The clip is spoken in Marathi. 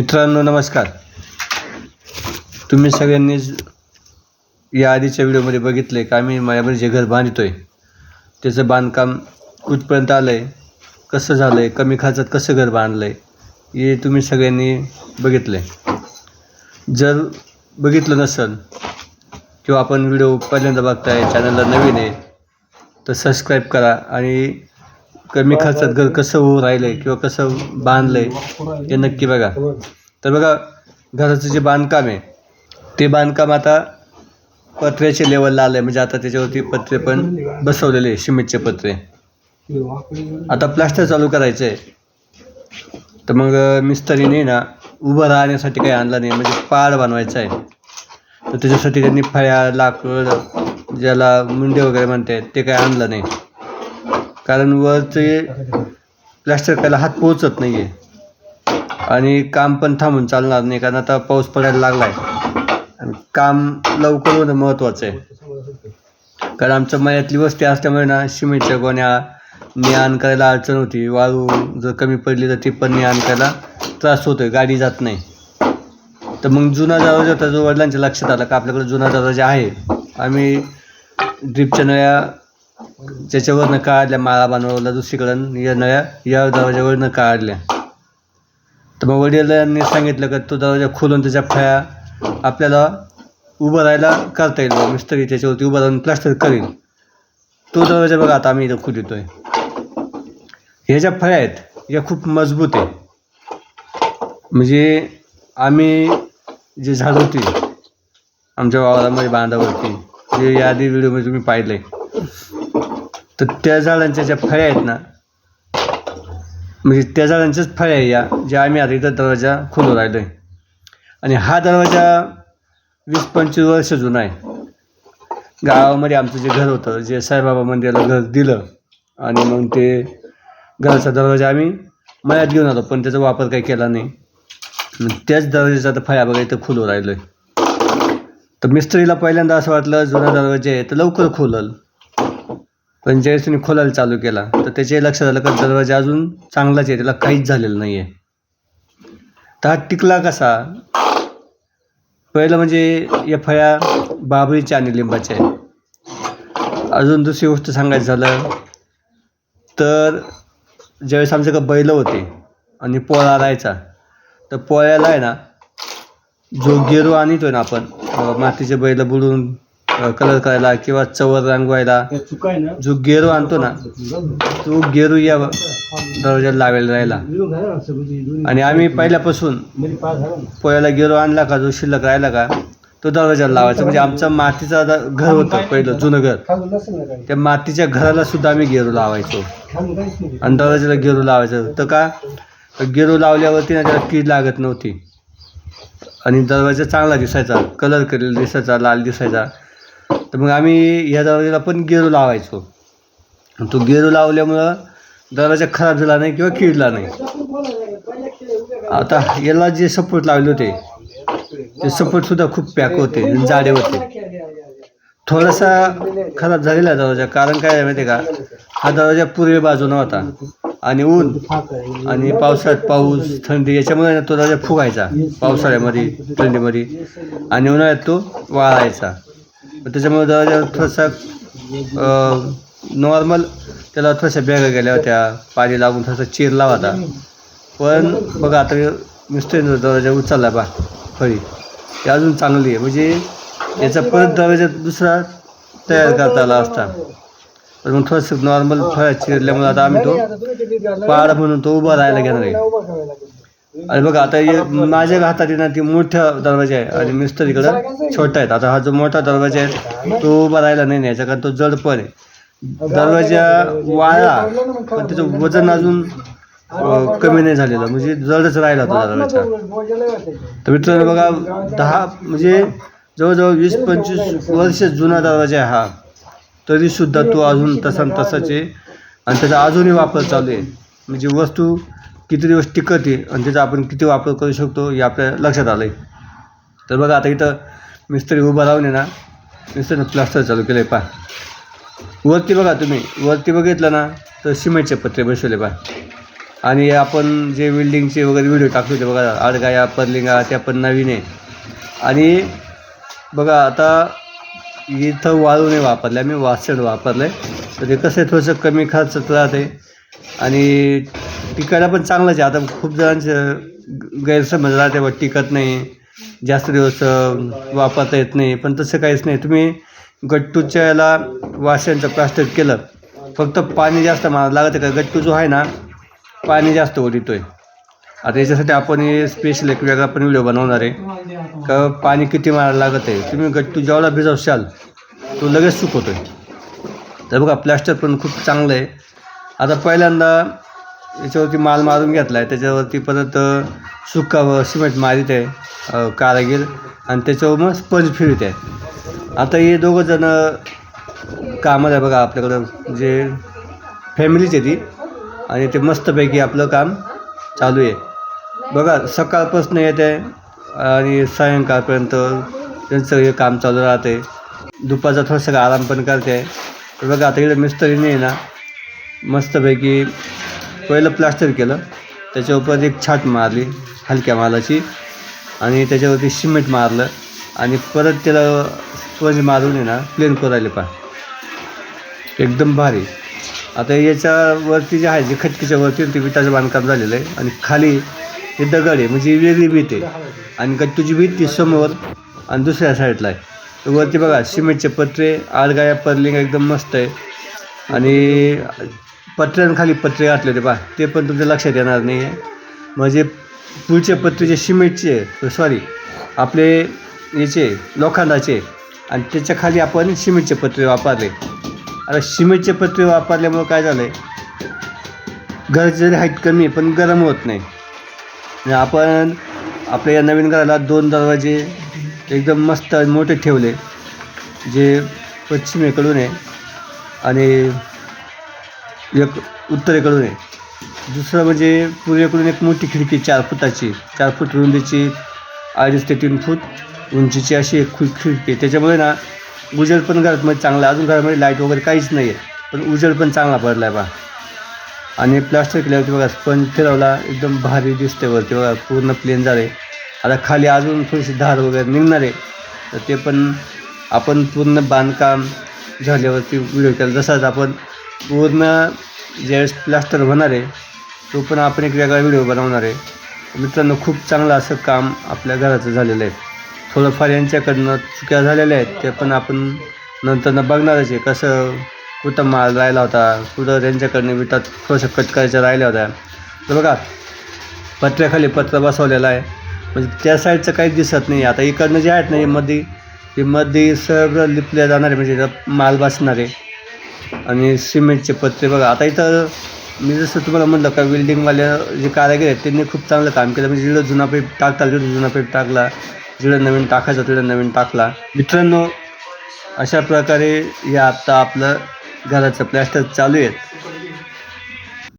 मित्रांनो नमस्कार. तुम्ही सगळ्यांनीच या आधीच्या व्हिडिओमध्ये बघितले का? आम्ही माझ्यामध्ये जे घर बांधतो आहे त्याचं बांधकाम कुठपर्यंत आलं आहे कसं झालं आहे कमी खर्चात कसं घर बांधलं आहे हे तुम्ही सगळ्यांनी बघितलं आहे जर बघितलं नसेल किंवा आपण व्हिडिओ पहिल्यांदा बघताय चॅनलला नवीन आहे तर सबस्क्राईब करा आणि कमी खर्चात घर कसं होऊ राहिलं आहे किंवा कसं बांधलं आहे हे नक्की बघा. तर बघा घराचं जे बांधकाम आहे ते बांधकाम आता पत्र्याच्या लेवलला आलं आहे म्हणजे आता त्याच्यावरती पत्रे पण बसवलेले आहे सिमेंटचे पत्रे. आता प्लास्टर चालू करायचं आहे. तर मग मिस्त्रीने ना उभं राहण्यासाठी काही आणलं नाही. म्हणजे पाड बनवायचा आहे. तर त्याच्यासाठी त्यांनी फळ्या लाकूड ज्याला मुंडे वगैरे म्हणतात ते काही आणलं नाही. कारण वरचे प्लॅस्टर करायला हात पोहोचत नाही आहे आणि काम पण थांबून चालणार नाही कारण आता पाऊस पडायला लागला आहे आणि काम लवकर होणं महत्त्वाचं आहे. कारण आमच्या मयातली वस्ती असल्यामुळे ना सिमेंटच्या गोण्या ने आण करायला अडचण होती. वाळू जर कमी पडली तर ती पण ने आण करायला त्रास होतोय गाडी जात नाही. तर मग जुना दरवाजा होता जो वडिलांच्या लक्षात आला का आपल्याकडे जुना दरवाजा आहे. आम्ही ड्रिपच्या नळ्या ज्याच्यावरनं काढल्या माळा बनवला दुसरीकडं या नळ्या या दरवाजावरनं काढल्या. तर मग वडिलांनी सांगितलं का तो दरवाजा खोलून त्याच्या फळ्या आपल्याला उभं राहायला करता येईल मिस्त्री त्याच्यावरती उभं राहून प्लास्टर करेल. तो दरवाजा बघा आता आम्ही इथं खोलितोय. ह्या ज्या फळ्या आहेत या खूप मजबूत आहे म्हणजे आम्ही जे झाड होती आमच्या वावरामध्ये बांधावरती जे यादी व्हिडिओमध्ये तुम्ही पाहिलं आहे तर त्या झाडांच्या ज्या फळ्या आहेत ना म्हणजे त्या झाडांच्याच फळ्या आहे या ज्या आम्ही आता इथं दरवाजा खोलून राहिलो आहे आणि हा दरवाजा वीस पंचवीस वर्ष जुना आहे. गावामध्ये आमचं जे घर होतं जे साईबाबा मंदिराला घर दिलं आणि मग ते घराचा दरवाजा आम्ही मळ्यात घेऊन आलो पण त्याचा वापर काही केला नाही. मग त्याच दरवाजाचा आता फळ्या बघा इथं खोलून राहिलो आहे तर मिस्त्रीला पहिल्यांदा असं वाटलं जुना दरवाजा आहे तर लवकर खोलल. पण ज्यावेळेस तुम्ही खोलायला चालू केला तर त्याच्या लक्षात आलं का दरवाजा अजून चांगलाच आहे त्याला काहीच झालेलं नाही आहे तर हा टिकला कसा? पहिलं म्हणजे या फळ्या बाबरीच्या आणि लिंबाच्या आहे अजून दुसरी गोष्ट सांगायचं झालं तर ज्यावेळेस आमच्याकडे बैल होते आणि पोळा राहायचा तर पोळ्याला आहे ना जो गेरू आणतोय ना आपण मातीचे बैल बुडून कलर करायला किंवा चवर रंगवायला. जो गेरू आणतो ना तो गेरू या दरवाजाला लावायला राहिला. आणि आम्ही पहिल्यापासून पोळ्याला गेरू आणला का जो शिल्लक राहिला का तो दरवाजाला लावायचा. म्हणजे आमचं मातीचं घर होतं पहिलं जुनं घर. त्या मातीच्या घराला सुद्धा आम्ही गेरू लावायचो. आणि दरवाजाला गेरू लावायचं. तर का? गेरू लावल्यावरती ना त्याला कीड लागत नव्हती. आणि दरवाजा चांगला दिसायचा कलर केलेला दिसायचा लाल दिसायचा. तर मग आम्ही ह्या दरवाजाला पण गेरू लावायचो. तो गेरू लावल्यामुळं दरवाजा खराब झाला नाही किंवा किडला नाही. आता याला जे सपोर्ट लावले होते ते सपोर्टसुद्धा खूप पॅक होते आणि जाडे होते. थोडासा खराब झालेला दरवाजा कारण काय आहे माहिती आहे का? हा दरवाजा पूर्वी बाजूनं होता आणि ऊन आणि पावसाळ्यात पाऊस थंडी याच्यामुळे तो दरवाजा फुगायचा पावसाळ्यामध्ये थंडीमध्ये. आणि उन्हाळ्यात तो वाळायचा. त्याच्यामुळे दरवाजा थोडासा नॉर्मल त्याला थोड्याशा बॅगा गेल्या होत्या. पाणी लागून थोडासा चिरला होता. पण बघा आता मिस्त्रीनं दरवाजा उचलला बा फळी. ते अजून चांगली आहे. म्हणजे याचा परत दरवाजा दुसरा तयार करता आला असता. पण मग थोडंसं नॉर्मल फळ चिरल्यामुळे आता आम्ही तो पहाड म्हणून तो उभा राहायला घेणार आहे. आणि बघा आता हे माझ्या हातात आहे ना ती मोठ्या दरवाजा आहे आणि मिस्टर इकडं छोटा आहेत. आता हा जो मोठा दरवाजा आहे तो उभा राहिला नाही याचा कारण तो जड पण आहे. दरवाजा वाळला पण त्याचं वजन अजून कमी नाही झालेलं. म्हणजे जडच राहिला तो दरवाजा. तर मित्रांनो बघा दहा म्हणजे जवळजवळ वीस पंचवीस वर्ष जुना दरवाजा आहे हा. तरीसुद्धा तो अजून तसा तसाच आहे. आणि त्याचा अजूनही वापर चालू आहे. म्हणजे वस्तू किती दिवस टिकते आणि त्याचा आपण किती वापर करू शकतो हे आपल्या लक्षात आलं आहे तर बघा आता इथं मिस्त्री उभा राहून आहे ना मिस्त्रीनं प्लास्टर चालू केलं आहे पा वरती बघा तुम्ही वरती बघितलं ना तर सिमेंटचे पत्रे बसवले पा आणि आपण जे बिल्डिंगचे वगैरे व्हिडिओ टाकले होते बघा आडगाया परलिंगा त्या पण नवीन आहे. आणि बघा आता इथं वाळू नाही वापरले आम्ही वासण वापरलं. आहे तर ते कसं आहे थोडंसं कमी खर्चात राहते. आणि टिकायला पण चांगलंच आहे. आता खूप जणांचं गैरसमज राहते बा टिकत नाही जास्त दिवस वापरता येत नाही. पण तसं काहीच नाही. तुम्ही गट्टूच्या याला वाशांचं प्लास्टर केलं फक्त पाणी जास्त मला लागत आहे का? गट्टू जो आहे ना पाणी जास्त ओढितोय आता याच्यासाठी आपण हे स्पेशल एक वेगळा पण व्हिडिओ बनवणार आहे. का पाणी किती मारायला लागत आहे? तुम्ही गट्टू जेवढा भिजवशाल तो लगेच सुकवतोय. तर बघा प्लॅस्टर पण खूप चांगलं आहे. आता पहिल्यांदा याच्यावरती माल मारून घेतला आहे त्याच्यावरती परत सुका व सिमेंट मारित आहे कारागीर. आणि त्याच्यावर मग स्पंज फिरत आहे. आता हे दोघं जण कामाला आहे बघा आपल्याकडं. जे फॅमिलीच आहे ती. आणि ते मस्तपैकी आपलं काम चालू आहे. बघा सकाळपासून येत आहे आणि सायंकाळपर्यंत त्यांचं हे काम चालू राहते दुपारचा थोडासा आराम पण करते. आहे बघा आता इकडे मिस्त्री आहे ना मस्तपैकी पहिलं प्लास्टर केलं. त्याच्यावर एक छाट मारली हलक्या मालाची. आणि त्याच्यावरती सिमेंट मारलं. आणि परत त्याला स्पंज मारून आहे ना प्लेन करायला पा. एकदम भारी. आता याच्यावरती जे आहे जे खटकीच्या वरती ते विटाचं बांधकाम झालेलं आहे. आणि खाली हे दगड आहे म्हणजे वेगळी भीत आहे. आणि गट्टूची भीत ती समोर आणि दुसऱ्या साईडला आहे. वरती बघा सिमेंटचे पत्रे आडगाया पर्लिंग एकदम मस्त आहे. आणि पत्र्यांखाली पत्रे घातले होते पा ते पण तुमच्या लक्षात येणार नाही आहे म्हणजे पुढचे पत्रे जे सिमेंटचे सॉरी आपले याचे लोखंडाचे आणि त्याच्याखाली आपण सिमेंटचे पत्रे वापरले. आता सिमेंटचे पत्रे वापरल्यामुळं काय झालं आहे घराची जरी हाईट कमी आहे पण गरम होत नाही. आणि आपण आपल्या या नवीन घराला दोन दरवाजे एकदम मस्त मोठे ठेवले जे पश्चिमेकडून आहे. आणि एक उत्तरेकडून आहे. दुसरं म्हणजे पूर्वेकडून एक मोठी खिडकी चार फुटाची. चार फूट रुंदीची अडीच ते तीन फूट उंचीची अशी एक खु खिडकी आहे. त्याच्यामुळे ना उजेड पण घरामध्ये चांगला अजून घरामध्ये लाइट वगैरे काहीच नाही आहे पण उजेड पण चांगला पडला आहे बा. आणि प्लास्टर केल्यावरती बघा स्पंज फिरवला एकदम भारी दिसते वरती बघा. पूर्ण प्लेन झाले आता खाली अजून थोडीशी धार वगैरे निघणार आहे. तर ते पण आपण पूर्ण बांधकाम झाल्यावरती व्हिडिओ केला. जसाच आपण पूर्ण ज्यावेळेस प्लास्टर होणार आहे तो पण आपण एक वेगळा व्हिडिओ बनवणार आहे. मित्रांनो खूप चांगलं असं काम आपल्या घराचं झालेलं आहे. थोडंफार यांच्याकडनं चुक्या झालेल्या आहेत ते पण आपण नंतरनं बघणारच आहे. कसं कुठं माल राहिला होता कुठं त्यांच्याकडनं विटात थोडंसं कट करायच्या राहिल्या होत्या. तर बघा पत्र्याखाली पत्र बसवलेला आहे. म्हणजे त्या साईडचं काहीच दिसत नाही. आता इकडनं जे आहेत ना हे मध्ये हे मध्ये सर्व लिपल्या जाणारे म्हणजे माल बसणारे आणि सिमेंटचे पत्रे बघा. आता इथं मी जसं तुम्हाला म्हटलं का वेल्डिंगवाले जे कारागीर आहेत त्यांनी खूप चांगलं काम केलं. म्हणजे जिकडं जुना पेप टाकता तिकडं जुना पेप टाकला जिकडं नवीन टाकायचा तिकडं नवीन टाकला. मित्रांनो अशा प्रकारे हे आत्ता आपलं घराचं प्लॅस्टर चालू आहेत.